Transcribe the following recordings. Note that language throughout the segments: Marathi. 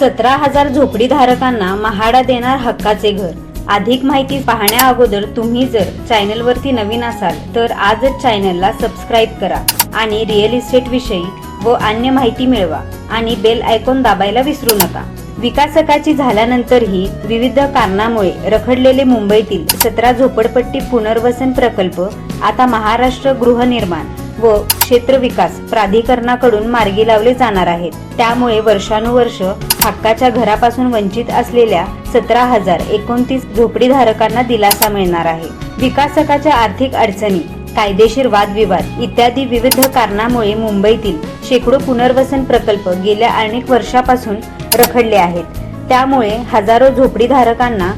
सतरा हजार झोपडीधारकांना महाडा देणार हक्काचे घर. अधिक माहिती पाहण्या अगोदर तुम्ही जर चॅनलवरती नवीन असाल तर आजच चॅनलला सबस्क्राईब करा आणि रिअल इस्टेट विषयी व अन्य माहिती मिळवा आणि बेल आयकॉन दाबायला विसरू नका. विकासकाची झाल्यानंतरही विविध कारणामुळे रखडलेले मुंबईतील सतरा झोपडपट्टी पुनर्वसन प्रकल्प आता महाराष्ट्र गृहनिर्माण व क्षेत्र विकास प्राधिकरणाकडून मार्गी लावले जाणार आहेत. त्यामुळे वर्षानुवर्ष हक्काच्या घरापासून वंचित असलेल्या सतरा हजार एकोणतीस झोपडीधारकांना दिलासा मिळणार आहे. विकासकाच्या आर्थिक अडचणी कायदेशीर वादविवाद इत्यादी विविध कारणामुळे मुंबईतील शेकडो पुनर्वसन प्रकल्प गेल्या अनेक वर्षापासून रखडले आहेत. त्यामुळे हजारो झोपडीधारकांना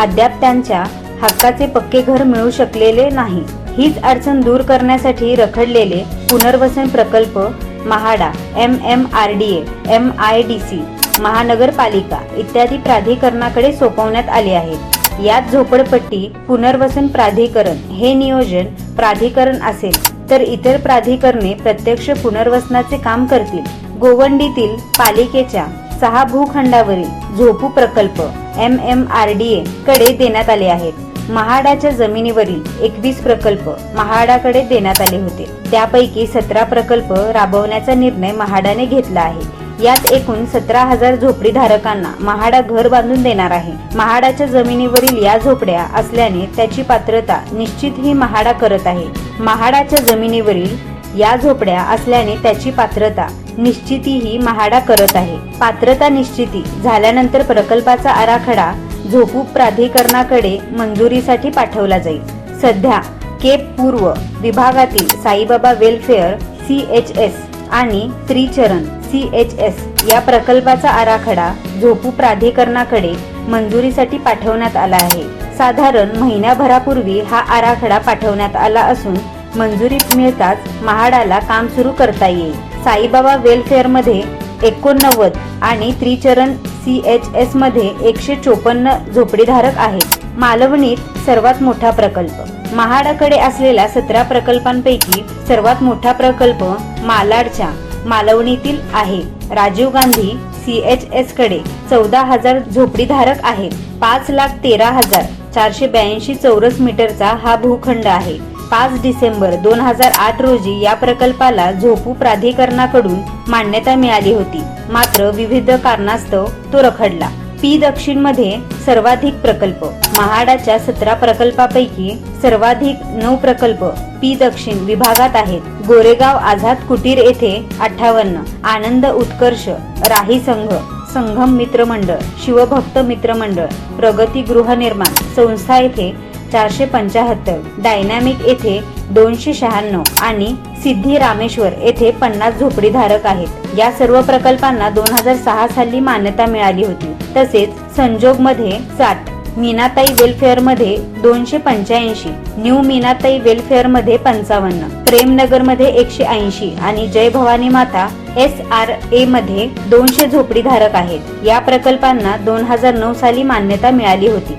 अद्याप त्यांच्या हक्काचे पक्के घर मिळू शकलेले नाही. हीच अडचण दूर करण्यासाठी रखडलेले पुनर्वसन प्रकल्प MHADA M M R D A M I D C महानगरपालिका इत्यादी प्राधिकरणाकडे सोपवण्यात आले आहेत. यात झोपडपट्टी पुनर्वसन प्राधिकरण हे नियोजन प्राधिकरण असेल तर इतर प्राधिकरणे प्रत्यक्ष पुनर्वसनाचे काम करतील. गोवंडीतील पालिकेच्या सहा भूखंडावरील झोपू प्रकल्प M M R D A कडे देण्यात आले आहेत. महाडाच्या जमिनीवरील एकवीस प्रकल्प महाडाकडे देण्यात आले होते. त्यापैकी सतरा प्रकल्प राबवण्याचा निर्णय महाडाने घेतला आहे. यात एकूण सतरा हजार झोपडीधारकांना महाडा घर बांधून देणार आहे. महाडाच्या जमिनीवरील या झोपड्या असल्याने त्याची पात्रता निश्चित ही महाडा करत आहे. महाडाच्या जमिनीवरील या झोपड्या असल्याने त्याची पात्रता निश्चितीही महाडा करत आहे. पात्रता निश्चिती झाल्यानंतर प्रकल्पाचा आराखडा झोपू प्राधिकरणाकडे मंजुरीसाठी पाठवला जाईल. सध्या केप पूर्व विभागातील Saibaba welfare C H S आणि त्रिचरण सी एच एस या प्रकल्पाचा आराखडा झोपू प्राधिकरणाकडे मंजुरीसाठी पाठवण्यात आला आहे. साधारण महिन्याभरापूर्वी हा आराखडा पाठवण्यात आला असून मंजुरी मिळताच महाडाला काम सुरू करता येईल. साईबाबा वेलफेअरमध्ये एकोणनव्वद आणि त्रिचरण सी एच एसमध्ये एकशे चोपन्न झोपडीधारक आहेत. मालवणीत सर्वात मोठा प्रकल्प. महाडाकडे असलेल्या सतरा प्रकल्पांपैकी सर्वात मोठा प्रकल्प मालाडच्या मालवणीतील आहे. राजीव गांधी सी एच एसकडे चौदा हजार झोपडीधारक आहेत. पाच लाख तेरा हजार चारशे ब्याऐंशी चौरस मीटरचा हा भूखंड आहे. पाच डिसेंबर दोन हजार आठ रोजी या प्रकल्पाला झोपू प्राधिकरणाकडून मान्यता मिळाली होती. मात्र विविध कारणास्तव तो रखडला. पी दक्षिणमध्ये सर्वाधिक प्रकल्प महाडाच्या सतरा प्रकल्पापैकी सर्वाधिक नऊ प्रकल्प पी दक्षिण विभागात आहेत. गोरेगाव आझाद कुटीर येथे अठ्ठावन्न आनंद उत्कर्ष राही संघ संगम मित्रमंडळ शिवभक्त मित्रमंडळ प्रगती गृहनिर्माण संस्था येथे चारशे पंचाहत्तर. डायनामिक येथे दोनशे शहाण्णव आणि सिद्धी रामेश्वर येथे पन्नास झोपडीधारक आहेत. या सर्व प्रकल्पांना दोन हजार सहा साली मान्यता मिळाली होती. तसेच संजोगमध्ये साठ मीनाताई वेलफेअरमध्ये दोनशे पंच्याऐंशी न्यू मीनाताई वेलफेअरमध्ये पंचावन्न प्रेमनगरमध्ये एकशे ऐंशी आणि जय भवानी माता एस आर ए मध्ये दोनशे झोपडीधारक आहेत. या प्रकल्पांना दोन हजार नऊ साली मान्यता मिळाली होती.